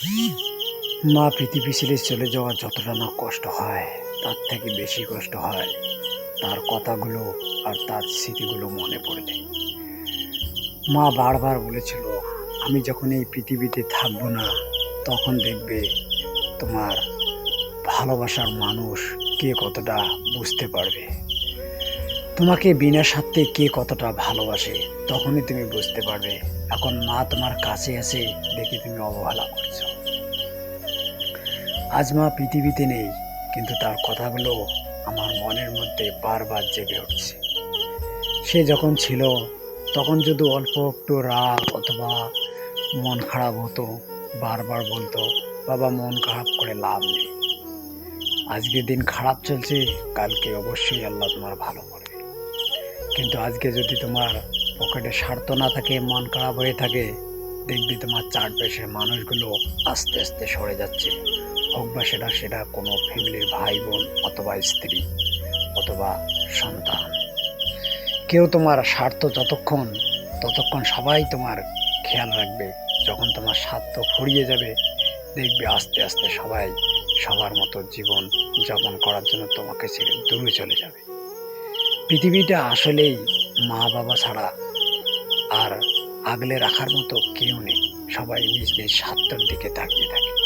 মা পৃথিবী ছেড়ে চলে যাওয়া যতটা না কষ্ট হয়, তার থেকে বেশি কষ্ট হয় তার কথাগুলো আর তার স্মৃতিগুলো মনে পড়লে। মা বারবার বলেছিল, আমি যখন এই পৃথিবীতে থাকব না, তখন দেখবে তোমার ভালোবাসার মানুষ কে কতটা বুঝতে পারবে। তোমাকে বিনা স্বার্থে কে কতটা ভালোবাসে, তখনই তুমি বুঝতে পারবে। এখন মা তোমার কাছে আছে দেখে তুমি অবহেলা করছ। আজ মা পৃথিবীতে নেই, কিন্তু তার কথাগুলো আমার মনের মধ্যে বারবার জেগে উঠছে। সে যখন ছিল, তখন যদি অল্প একটু রাগ অথবা মন খারাপ হতো, বারবার বলতো, বাবা, মন খারাপ করে লাভ নেই। আজকে দিন খারাপ চলছে, কালকে অবশ্যই আল্লাহ তোমার ভালো করবে। কিন্তু আজকে যদি তোমার পকেটে স্বার্থ না থাকে, মন খারাপ হয়ে থাকে, দেখবি তোমার চারপাশের মানুষগুলো আস্তে আস্তে সরে যাচ্ছে। হোক বা সেটা সেটা কোনো ফ্যামিলির ভাই বোন অথবা স্ত্রী অথবা সন্তান। কেউ তোমার স্বার্থ যতক্ষণ, ততক্ষণ সবাই তোমার খেয়াল রাখবে। যখন তোমার স্বার্থ ফুরিয়ে যাবে, দেখবে আস্তে আস্তে সবাই সবার মতো জীবন যাপন করার জন্য তোমাকে ছেড়ে দূরে চলে যাবে। পৃথিবীটা আসলেই মা বাবা ছাড়া আর আগলে রাখার মতো কেউ নেই। সবাই নিজ নিজ স্বার্থের দিকে তাকিয়ে থাকে।